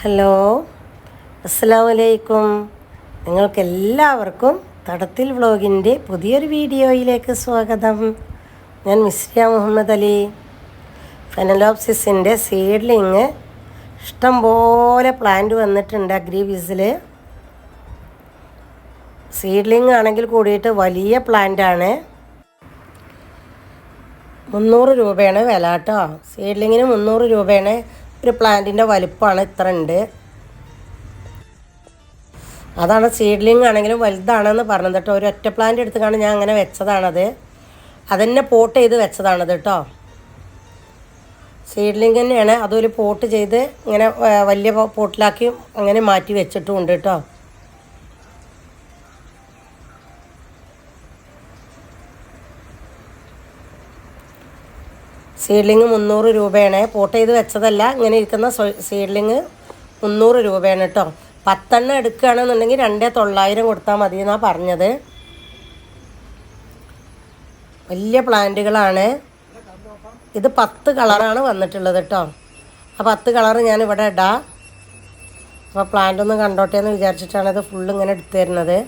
Hello അസ്സാമലൈക്കും നിങ്ങൾക്കെല്ലാവർക്കും തടത്തിൽ വ്ളോഗിന്റെ പുതിയൊരു വീഡിയോയിലേക്ക് സ്വാഗതം. ഞാൻ മിസ്രിയ മുഹമ്മദ് അലി. ഫെനലോപ്സിസിന്റെ സീഡ്ലിങ് ഇഷ്ടംപോലെ പ്ലാന്റ് വന്നിട്ടുണ്ട് അഗ്രിവിസിൽ സീഡ്ലിങ് ആണെങ്കിൽ കൂടിയിട്ട് വലിയ പ്ലാന്റാണ്. മുന്നൂറ് രൂപയാണ് വില കേട്ടോ. സീഡ്ലിങ്ങിന് മുന്നൂറ് രൂപയാണ്. ഒരു പ്ലാന്റിന്റെ വലിപ്പമാണ് ഇത്ര ഉണ്ട്. അതാണ് സീഡ്ലിംഗ് ആണെങ്കിലും വലുതാണെന്ന് പറഞ്ഞത് കേട്ടോ. ഒരു ഒറ്റ പ്ലാന്റ് എടുത്തുകൊണ്ട് ഞാൻ അങ്ങനെ വെച്ചതാണത്. അതെന്നെ പോട്ട് ചെയ്ത് വെച്ചതാണത് കേട്ടോ. സീഡ്ലിംഗ് തന്നെയാണ്. അതൊരു പോട്ട് ചെയ്ത് ഇങ്ങനെ വലിയ പോട്ടിലാക്കി അങ്ങനെ മാറ്റി വെച്ചിട്ടുമുണ്ട് കേട്ടോ. സീഡ്ലിങ് മുന്നൂറ് രൂപയാണ്. പോട്ട് ചെയ്ത് വെച്ചതല്ല ഇങ്ങനെ ഇരിക്കുന്ന സീഡ്ലിങ് മുന്നൂറ് രൂപയാണ് കേട്ടോ പത്തെണ്ണം എടുക്കുകയാണെന്നുണ്ടെങ്കിൽ രണ്ടേ തൊള്ളായിരം കൊടുത്താൽ മതി എന്നാണ് പറഞ്ഞത്. വലിയ പ്ലാന്റുകളാണ്. ഇത് പത്ത് കളറാണ് വന്നിട്ടുള്ളത് കേട്ടോ ആ പത്ത് കളർ ഞാൻ ഇവിടെ ഇടാം. അപ്പോൾ പ്ലാന്റ് ഒന്ന് കണ്ടോട്ടെ എന്ന് വിചാരിച്ചിട്ടാണ് ഇത് ഫുള്ള് ഇങ്ങനെ എടുത്തു തരുന്നത്.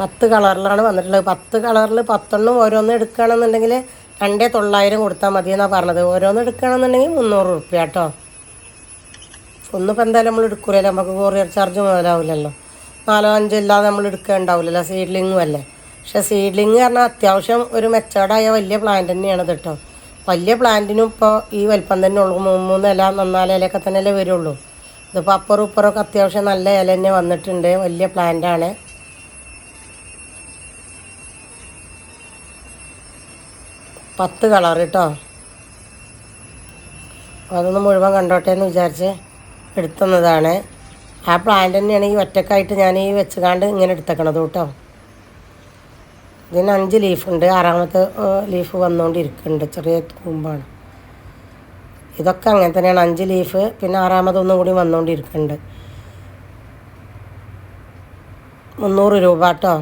പത്ത് കളറിലാണ് വന്നിട്ടുള്ളത്. പത്ത് കളറിൽ പത്തെണ്ണം ഓരോന്ന് എടുക്കുകയാണെന്നുണ്ടെങ്കിൽ രണ്ടേ തൊള്ളായിരം കൊടുത്താൽ മതി എന്നാണ് പറഞ്ഞത്. ഓരോന്ന് എടുക്കുകയാണെന്നുണ്ടെങ്കിൽ മുന്നൂറ് റുപ്യ കേട്ടോ. ഒന്നിപ്പോൾ എന്തായാലും നമ്മൾ എടുക്കൂലല്ലോ. നമുക്ക് കൊറിയർ ചാർജ് മുതലാവില്ലല്ലോ. നാലോ അഞ്ചോ ഇല്ലാതെ നമ്മൾ എടുക്കേണ്ടാവില്ലല്ലോ. സീഡ്ലിങ്ങും അല്ലേ. പക്ഷെ സീഡ്ലിങ് പറഞ്ഞാൽ അത്യാവശ്യം ഒരു മെച്ചേർഡായ വലിയ പ്ലാന്റ് തന്നെയാണ് കേട്ടോ. വലിയ പ്ലാന്റിനും ഇപ്പോൾ ഈ വലിപ്പം തന്നെ ഉള്ളൂ. മൂന്ന് മൂന്ന് ഇല നന്നാൽ ഇലയൊക്കെ തന്നെയല്ലേ വരുള്ളൂ. ഇതിപ്പോൾ അപ്പുറം ഇപ്പുറമൊക്കെ അത്യാവശ്യം നല്ല ഇല തന്നെ വന്നിട്ടുണ്ട്. വലിയ പ്ലാന്റാണ് പത്ത് കളർ കേട്ടോ. അതൊന്ന് മുഴുവൻ കണ്ടോട്ടെ എന്ന് വിചാരിച്ച് എടുത്തുന്നതാണ്. ആ പ്ലാന്റ് തന്നെയാണ് ഈ ഒറ്റക്കായിട്ട് ഞാൻ ഈ വെച്ചുകാണ്ട് ഇങ്ങനെ എടുത്തേക്കണത് കേട്ടോ. ഇതിന് അഞ്ച് ലീഫുണ്ട് ആറാമത്തെ ലീഫ് വന്നുകൊണ്ടിരിക്കുന്നുണ്ട് ചെറിയ കൂമ്പാണ്. ഇതൊക്കെ അങ്ങനെ തന്നെയാണ്. അഞ്ച് ലീഫ് പിന്നെ ആറാമതൊന്നും കൂടി വന്നുകൊണ്ടിരിക്കുന്നുണ്ട് മുന്നൂറ് രൂപ കേട്ടോ.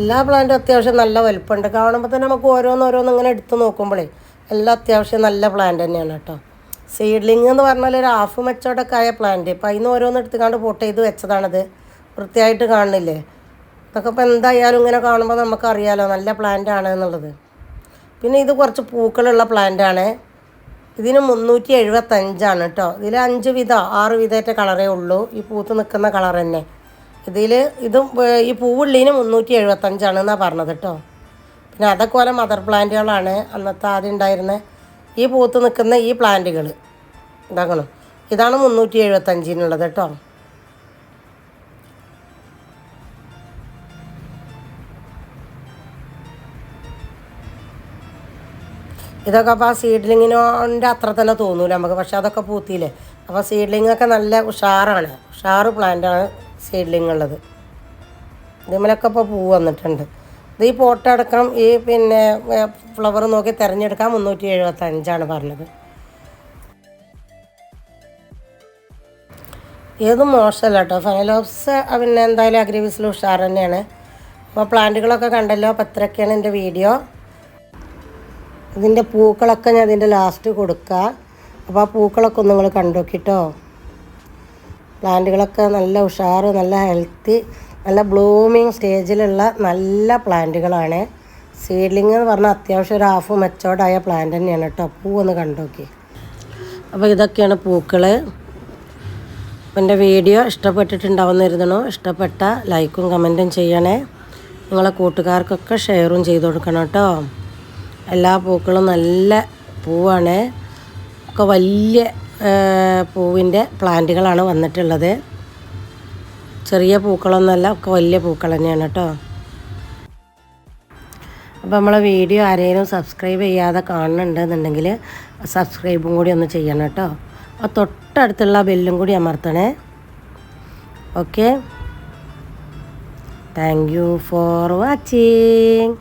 എല്ലാ പ്ലാന്റും അത്യാവശ്യം നല്ല വലുപ്പമുണ്ട്. കാണുമ്പോൾ തന്നെ നമുക്ക് ഓരോന്നോരോന്ന് ഇങ്ങനെ എടുത്ത് നോക്കുമ്പോഴേ എല്ലാം അത്യാവശ്യം നല്ല പ്ലാന്റ് തന്നെയാണ് കേട്ടോ. സീഡ്ലിംഗ് എന്ന് പറഞ്ഞാൽ ഒരു ഹാഫ് മെച്ചോടൊക്കെ ആയ പ്ലാന്റ് ഇപ്പം അതിന് ഓരോന്ന് എടുത്തുകൊണ്ട് പോട്ട് ചെയ്ത് വെച്ചതാണത്. വൃത്തിയായിട്ട് കാണുന്നില്ലേ? ഇതൊക്കെ ഇപ്പോൾ എന്തായാലും ഇങ്ങനെ കാണുമ്പോൾ നമുക്കറിയാലോ നല്ല പ്ലാന്റ് ആണ് എന്നുള്ളത്. പിന്നെ ഇത് കുറച്ച് പൂക്കളുള്ള പ്ലാന്റ് ആണ്. ഇതിന് മുന്നൂറ്റി എഴുപത്തഞ്ചാണ് കേട്ടോ. ഇതിൽ അഞ്ച് വിധ ആറ് വിധമായിട്ട് കളറേ ഉള്ളൂ. ഈ പൂത്ത് നിൽക്കുന്ന കളർ തന്നെ. ഇതിൽ ഇതും ഈ പൂവുള്ളിന് മുന്നൂറ്റി എഴുപത്തഞ്ചാണ് എന്നാണ് പറഞ്ഞത് കേട്ടോ പിന്നെ അതൊക്കെ പോലെ മദർ പ്ലാന്റുകളാണ് അന്നത്തെ ആദ്യം ഉണ്ടായിരുന്ന. ഈ പൂത്ത് നിൽക്കുന്ന ഈ പ്ലാന്റുകൾ ഇതാക്കണം? ഇതാണ് മുന്നൂറ്റി എഴുപത്തഞ്ചിനുള്ളത് കേട്ടോ ഇതൊക്കെ അപ്പോൾ ആ സീഡ്ലിങ്ങിനോന്റെ അത്ര തന്നെ തോന്നൂല നമുക്ക്. പക്ഷെ അതൊക്കെ പൂത്തിയില്ലേ? അപ്പോൾ സീഡ്ലിങ്ങൊക്കെ നല്ല ഉഷാറാണ്. ഉഷാറ് പ്ലാന്റാണ് സീഡ്ലിംഗ് ഉള്ളത് ഇതിമലൊക്കെ ഇപ്പോൾ പൂ വന്നിട്ടുണ്ട്. ഇത് ഈ പോട്ടടക്കം ഈ പിന്നെ ഫ്ലവർ നോക്കി തിരഞ്ഞെടുക്കാൻ മുന്നൂറ്റി എഴുപത്തഞ്ചാണ് പറഞ്ഞത്. ഏതും മോശമല്ല കേട്ടോ. ഫൈനലോപ്സ് പിന്നെ എന്തായാലും അഗ്രിവിസിൽ ഉഷാർ തന്നെയാണ്. അപ്പോൾ പ്ലാന്റുകളൊക്കെ കണ്ടല്ലോ അപ്പോൾ ഇത്രയൊക്കെയാണ് എന്റെ വീഡിയോ. ഇതിന്റെ പൂക്കളൊക്കെ ഞാൻ ഇതിന്റെ ലാസ്റ്റ് കൊടുക്കുക അപ്പോൾ ആ പൂക്കളൊക്കെ ഒന്ന് നിങ്ങൾ കണ്ടുനോക്കിട്ടോ പ്ലാന്റുകളൊക്കെ നല്ല ഉഷാറ് നല്ല ഹെൽത്തി നല്ല ബ്ലൂമിങ് സ്റ്റേജിലുള്ള നല്ല പ്ലാന്റുകളാണ്. സീഡ്ലിംഗ് എന്ന് പറഞ്ഞാൽ അത്യാവശ്യം ഒരു ഹാഫ് മെച്ചോർഡായ പ്ലാന്റ് തന്നെയാണ് കേട്ടോ. പൂ ഒന്ന് കണ്ടുനോക്കി അപ്പോൾ ഇതൊക്കെയാണ് പൂക്കൾ എന്റെ വീഡിയോ ഇഷ്ടപ്പെട്ടിട്ടുണ്ടാവുന്നിരുന്നോ ഇഷ്ടപ്പെട്ട ലൈക്കും കമന്റും ചെയ്യണേ. നിങ്ങളെ കൂട്ടുകാർക്കൊക്കെ ഷെയറും ചെയ്ത് കൊടുക്കണം കേട്ടോ. എല്ലാ പൂക്കളും നല്ല പൂവാണ്. ഒക്കെ വലിയ പൂവിന്റെ പ്ലാന്റുകളാണ് വന്നിട്ടുള്ളത്. ചെറിയ പൂക്കളൊന്നുമല്ല ഒക്കെ വലിയ പൂക്കൾ തന്നെയാണ് കേട്ടോ. അപ്പോൾ നമ്മളെ വീഡിയോ ആരെങ്കിലും സബ്സ്ക്രൈബ് ചെയ്യാതെ കാണുന്നുണ്ടെന്നുണ്ടെങ്കിൽ സബ്സ്ക്രൈബും കൂടി ഒന്ന് ചെയ്യണം കേട്ടോ. ആ തൊട്ടടുത്തുള്ള ബെല്ലും കൂടി അമർത്തണേ. Okay thank you for watching